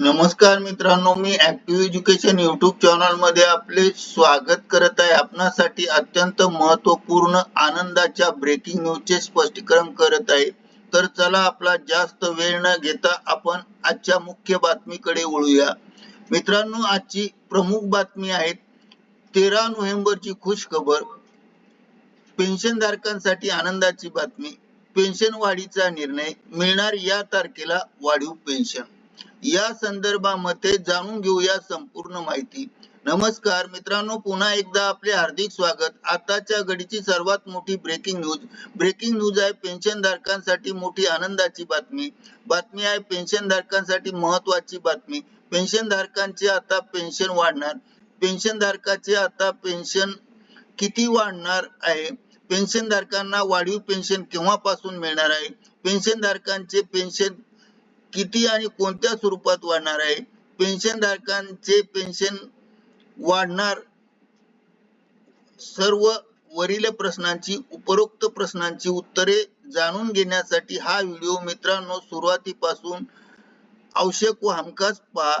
नमस्कार मित्रांनो मी ऍक्टिव्ह एज्युकेशन युट्यूब चॅनलमध्ये आपले स्वागत करत आहे. आपणासाठी अत्यंत महत्त्वपूर्ण आनंदाच्या ब्रेकिंग न्यूजचे स्पष्टीकरण करत आहे. तर चला आपला जास्त वेळ न घेता आपण आजच्या मुख्य बातमीकडे वळूया. मित्रांनो आजची प्रमुख बातमी आहे तेरा नोव्हेंबरची खुश खबर पेन्शनधारकांसाठी आनंदाची बातमी. पेन्शन वाढीचा निर्णय मिळणार या तारखेला वाढीव पेन्शन. या संदर्भामध्ये जाणून घेऊया संपूर्ण माहिती. नमस्कार मित्रांनो पुन्हा एकदा आपले हार्दिक स्वागत. आताच्या घडीची सर्वात मोठी ब्रेकिंग न्यूज ब्रेकिंग न्यूज आहे पेन्शन धारकांसाठी मोठी आनंदाची बातमी. बातमी आहे पेन्शन धारकांसाठी महत्वाची बातमी. पेन्शन धारकांचे आता पेन्शन वाढणार. पेन्शन धारकाचे आता पेन्शन किती वाढणार आहे? पेन्शन धारकांना वाढीव पेन्शन केव्हापासून मिळणार आहे? पेन्शन धारकांचे पेन्शन किती आणि कोणत्या स्वरूपात वाढणार आहे? पेन्शन धारकांचे पेन्शन वाढणार सर्व वरील प्रश्नांची उपरोक्त प्रश्नांची उत्तरे जाणून घेण्यासाठी हा व्हिडिओ मित्रांनो सुरुवातीपासून आवश्यक व हमखास पहा.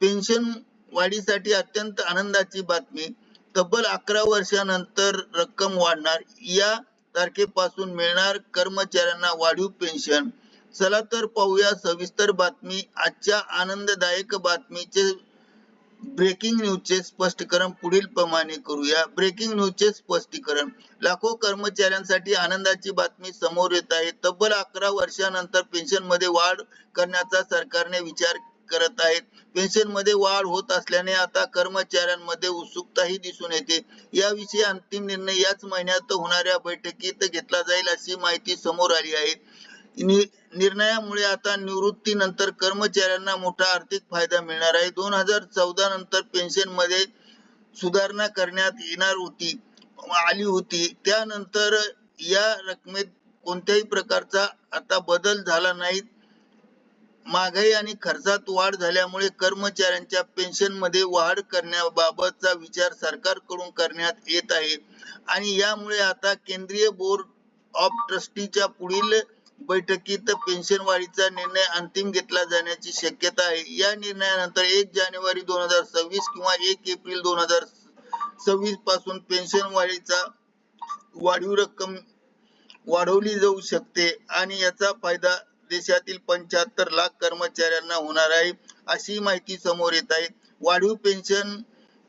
पेन्शन वाढीसाठी अत्यंत आनंदाची बातमी तब्बल अकरा वर्षानंतर रक्कम वाढणार या तारखेपासून मिळणार कर्मचाऱ्यांना वाढीव पेन्शन. चला तर पाहूया सविस्तर बातमी. आजच्या आनंददायक बातमीचे ब्रेकिंग न्यूजचे स्पष्टीकरण पुढील प्रमाणे करूया. ब्रेकिंग न्यूजचे स्पष्टीकरण. लाखो कर्मचाऱ्यांसाठी आनंदाची बातमी समोर येत आहे. तब्बल अकरा वर्षानंतर पेन्शनमध्ये वाढ करण्याचा सरकारने विचार करत आहेत. पेन्शनमध्ये वाढ होत असल्याने आता कर्मचाऱ्यांमध्ये उत्सुकताही दिसून येते. याविषयी अंतिम निर्णय याच महिन्यात होणाऱ्या बैठकीत घेतला जाईल अशी माहिती समोर आली आहे. निर्णयामुळे आता निवृत्तीनंतर कर्मचाऱ्यांना मोठा आर्थिक फायदा मिळणार आहे. दोन हजार चौदा नंतर पेन्शनमध्ये सुधारणा करण्यात येणार होती आली होती. त्यानंतर या रकमेत कोणत्याही प्रकारचा आता बदल झाला नाही महागाई आणि खर्चात वाढ झाल्यामुळे कर्मचाऱ्यांच्या पेन्शनमध्ये वाढ करण्याबाबतचा विचार सरकारकडून करण्यात येत आहे. आणि यामुळे आता केंद्रीय बोर्ड ऑफ ट्रस्टीच्या पुढील बैठकीत पेन्शन वाढीचा निर्णय अंतिम घेतला जाण्याची शक्यता आहे. या निर्णयानंतर एक जानेवारी दोन हजार सव्वीस किंवा एक एप्रिल दोन हजार सव्वीसपासून पेन्शन वाढीचा वाढीव रक्कम वाढवली जाऊ शकते आणि याचा फायदा देशातील पंच्याहत्तर लाख कर्मचाऱ्यांना होणार आहे अशी माहिती समोर येत आहे. वाढीव पेन्शन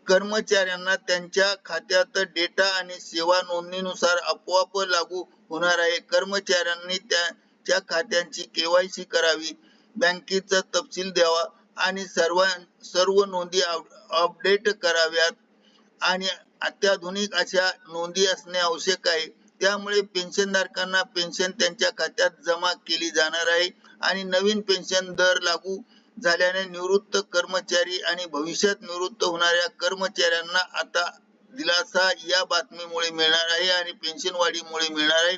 कर्मचाऱ्यांना त्यांच्या खात्यात डेटा आणि सेवा नोंदणीनुसार आपोआप लागू होणार आहे. कर्मचाऱ्यांनी त्यांच्या खात्यांची केवायसी करावी बँकेचा तपशील द्यावा आणि सर्व सर्व नोंदी अपडेट कराव्यात. आणि अत्याधुनिक अशा नोंदी असणे आवश्यक आहे. त्यामुळे पेन्शनधारकांना पेन्शन त्यांच्या खात्यात जमा केली जाणार आहे आणि नवीन पेन्शन दर लागू झाल्याने निवृत्त कर्मचारी आणि भविष्यात निवृत्त होणाऱ्या कर्मचाऱ्यांना आता दिलासा या बातमीमुळे मिळणार आहे आणि पेन्शन वाढीमुळे मिळणार आहे.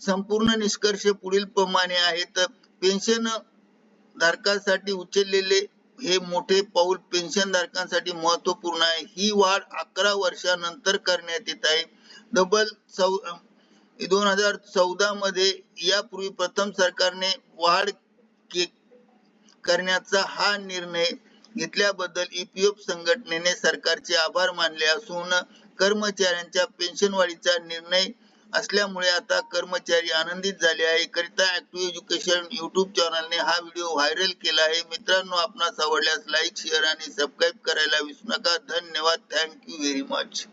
संपूर्ण निष्कर्ष पुढील प्रमाणे आहेत पेन्शन धारकांसाठी उचललेले हे मोठे पाऊल पेन्शन धारकांसाठी महत्त्वपूर्ण आहे. ही वाढ अकरा वर्षानंतर करण्यात येत आहे. डबल चौ दोन हजार चौदा मध्ये यापूर्वी प्रथम सरकारने वाढ करण्याचा हा निर्णय घेतल्याबद्दल ईपीएफ संघटनेने सरकारचे आभार मानले असून कर्मचाऱ्यांच्या पेन्शन वाढीचा निर्णय असल्यामुळे आता कर्मचारी आनंदित झाले आहे. करिता ऍक्टिव्ह एज्युकेशन युट्यूब चॅनलने हा व्हिडिओ व्हायरल केला आहे. मित्रांनो आपणास आवडल्यास लाईक शेअर आणि सबस्क्राईब करायला विसरू नका. धन्यवाद. Thank you very much